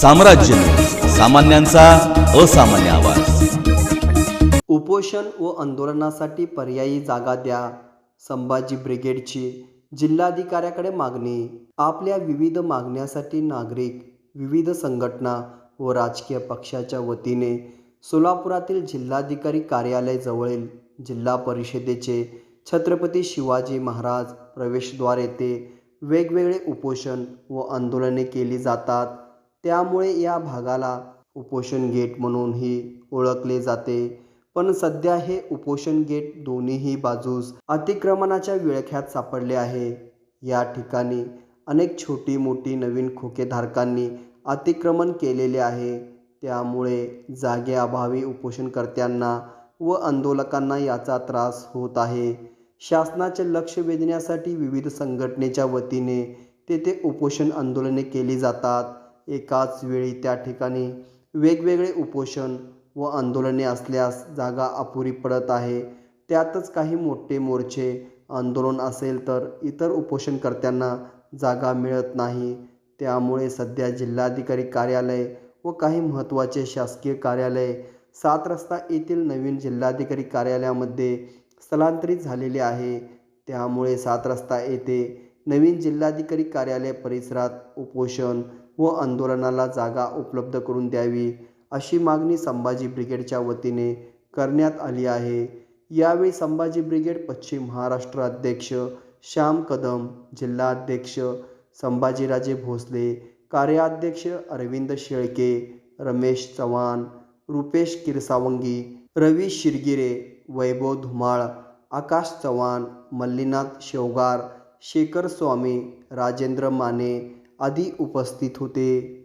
साम्राज्य सामान्यांचा असामान्य आवाज. उपोषण व आंदोलनासाठी पर्यायी जागा द्या. संभाजी ब्रिगेडची जिल्हाधिकाऱ्याकडे मागणी. आपल्या विविध मागण्यासाठी नागरिक विविध संघटना व राजकीय पक्षाच्या वतीने सोलापुरातील जिल्हाधिकारी कार्यालयाजवळील जिल्हा परिषदेचे छत्रपती शिवाजी महाराज प्रवेशद्वार येथे वेगवेगळे उपोषण व आंदोलने केली जातात. त्यामुळे या भागाला उपोषण गेट म्हणूनही ओळखले जाते. पण सध्या हे उपोषण गेट दोन्हीही बाजूस अतिक्रमणाच्या विळख्यात सापडले आहे. या ठिकाणी अनेक छोटी मोठी नवीन खोकेधारकांनी अतिक्रमण केलेले आहे. त्यामुळे जागेअभावी उपोषणकर्त्यांना व आंदोलकांना याचा त्रास होत आहे. शासनाचे लक्ष वेधण्यासाठी विविध संघटनेच्या वतीने तेथे उपोषण आंदोलने केली जातात. एकाच वेळी त्या ठिकाणी वेगवेगळे उपोषण व आंदोलने असल्यास जागा अपुरी पडत आहे. त्यातच काही मोठे मोर्चे आंदोलन असेल तर इतर उपोषणकर्त्यांना जागा मिळत नाही. त्यामुळे सध्या जिल्हाधिकारी कार्यालय व काही महत्त्वाचे शासकीय कार्यालय सात रस्ता येथील नवीन जिल्हाधिकारी कार्यालयामध्ये स्थलांतरित झालेले आहे. त्यामुळे सात रस्ता येथे नवीन जिल्हाधिकारी कार्यालय परिसरात उपोषण व आंदोलनाला जागा उपलब्ध करून द्यावी अशी मागणी संभाजी ब्रिगेडच्या वतीने करण्यात आली आहे. यावेळी संभाजी ब्रिगेड पश्चिम महाराष्ट्र अध्यक्ष श्याम कदम जिल्हाध्यक्ष संभाजीराजे भोसले कार्याध्यक्ष अरविंद शेळके रमेश चव्हाण रुपेश किरसावंगी रवी शिरगिरे वैभव धुमाळ आकाश चव्हाण मल्लीनाथ शेवगार शेखर स्वामी राजेंद्र माने आदी उपस्थित होते.